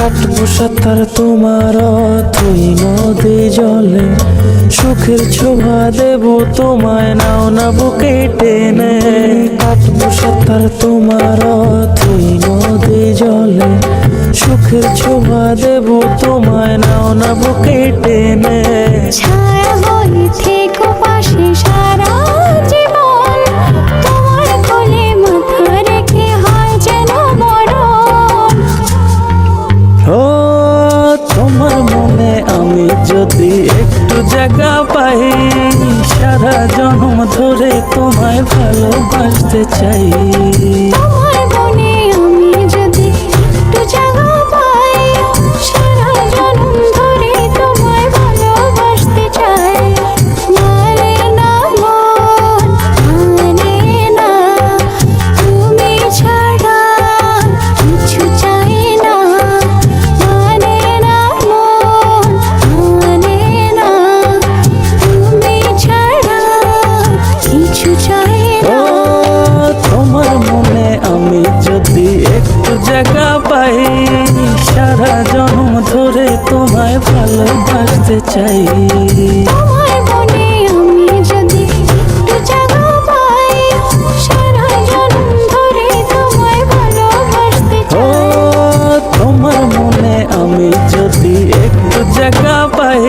কাটবো সাঁতার তোমার তুই নদী জলে। সুখের ছোভা দেব তোমায়, নাও না বুকে টেনে। কাটবো সাঁতার তোমার তুই নদী জলে। সুখের ছোভা দেব তোমায়, নাও না বুকে টেনে। ছায়া হয়ে থেকো পাশে জায়গা পাই সারা জন্ম ধরে তোমায় ভালোবাসতে চাই। পাই। সারা জন্ম ধরে তোমায় ভালোবাসতে চাই। জায়গা পাই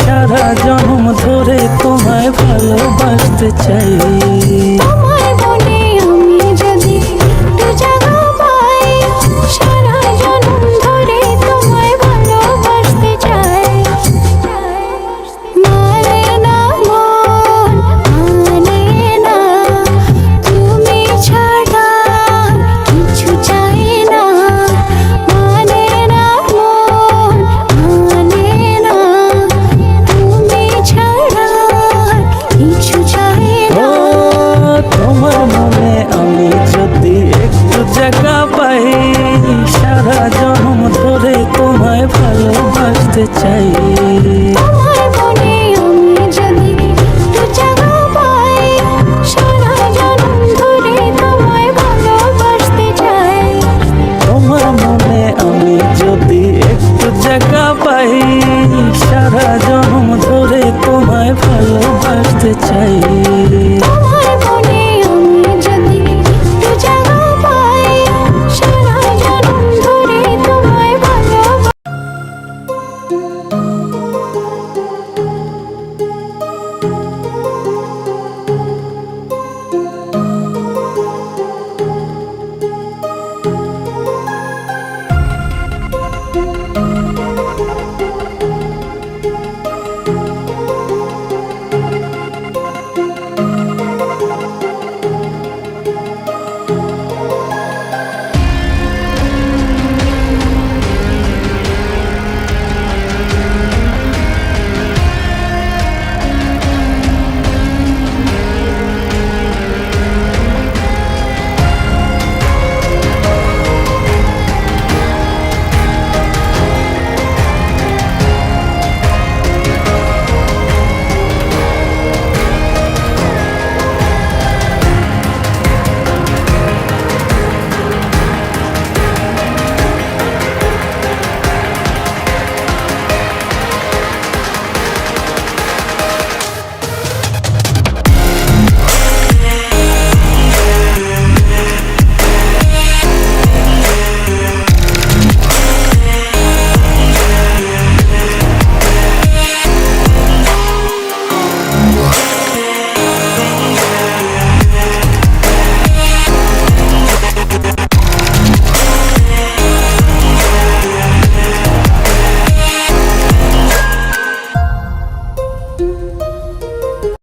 সারা জন্ম ধরে তোমায় ভালোবাসতে চাই। চাই। তোমার মনে আমি যদি একটু জায়গা পাই সারা জন্ম ধরে তোমায় ভালোবাসতে চাই।